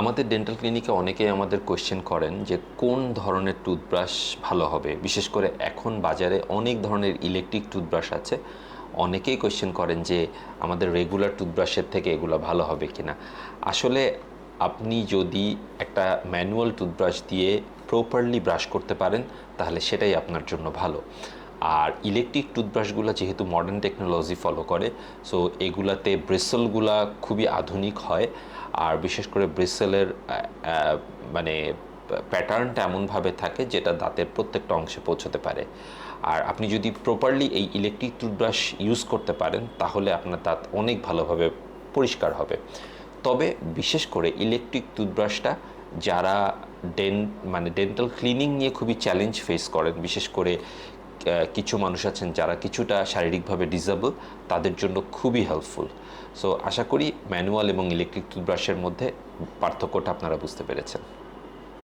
আমাদের ডেন্টাল ক্লিনিকে অনেকেই আমাদের কোয়েশ্চেন করেন যে কোন ধরনের টুথব্রাশ ভালো হবে? বিশেষ করে এখন বাজারে অনেক ধরনের ইলেকট্রিক টুথব্রাশ আছে। অনেকেই কোয়েশ্চেন করেন যে আমাদের রেগুলার টুথব্রাশের থেকে এগুলো ভালো হবে কিনা। আসলে আপনি যদি একটা ম্যানুয়াল টুথব্রাশ দিয়ে প্রপারলি ব্রাশ করতে পারেন, তাহলে সেটাই আপনার জন্য ভালো। আর ইলেকট্রিক টুথব্রাশগুলো যেহেতু মডার্ন টেকনোলজি ফলো করে সো এগুলাতে ব্রেসেলগুলা খুবই আধুনিক হয়। আর বিশেষ করে ব্রেসেলের মানে প্যাটার্নটা এমনভাবে থাকে যেটা দাঁতের প্রত্যেকটা অংশে পৌঁছতে পারে। আর আপনি যদি প্রপারলি এই ইলেকট্রিক টুথব্রাশ ইউজ করতে পারেন, তাহলে আপনার দাঁত অনেক ভালোভাবে পরিষ্কার হবে। তবে বিশেষ করে ইলেকট্রিক টুথব্রাশটা যারা ডেন মানে ডেন্টাল ক্লিনিং নিয়ে খুবই চ্যালেঞ্জ ফেস করেন, বিশেষ করে কিছু মানুষ আছেন যারা কিছুটা শারীরিকভাবে ডিজেবল তাদের জন্য খুবই হেল্পফুল সো আশা করি ম্যানুয়াল এবং ইলেকট্রিক টুথব্রাশের মধ্যে পার্থক্যটা আপনারা বুঝতে পেরেছেন।